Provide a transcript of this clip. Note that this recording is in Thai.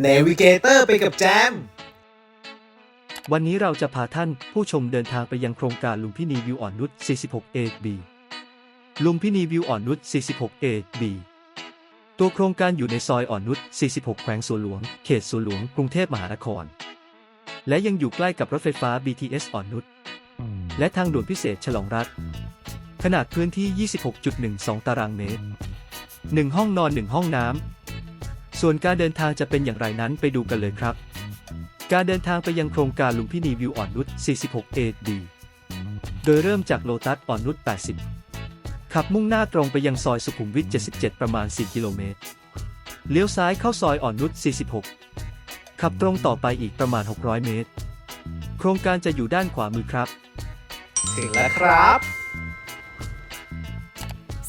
เนวิเกเตอร์ไปกับแจม วันนี้เราจะพาท่านผู้ชมเดินทางไปยังโครงการลุมพินีวิวอ่อนนุช 46A B ลุมพินีวิวอ่อนนุช 46A B ตัวโครงการอยู่ในซอยอ่อนนุช 46 แขวงสวนหลวง เขตสวนหลวง กรุงเทพมหานคร และยังอยู่ใกล้กับรถไฟฟ้า BTS อ่อนนุช และทางด่วนพิเศษฉลองรัฐ ขนาดพื้นที่ 26.12 ตารางเมตร 1 ห้องนอน 1 ห้องน้ำ ส่วนการเดินทางจะเป็นอย่างไรนั้นไปดูกันเลยครับ การเดินทางไปยังโครงการลุมพินีวิวอ่อนนุช 46 AD โดยเริ่มจากโลตัสอ่อนนุช 80 ขับมุ่งหน้าตรงไปยังซอยสุขุมวิท 77 ประมาณ 4 กิโลเมตร เลี้ยวซ้ายเข้าซอยอ่อนนุช 46 ขับตรงต่อไปอีกประมาณ 600 เมตร โครงการจะอยู่ด้านขวามือครับ ถึงแล้วครับ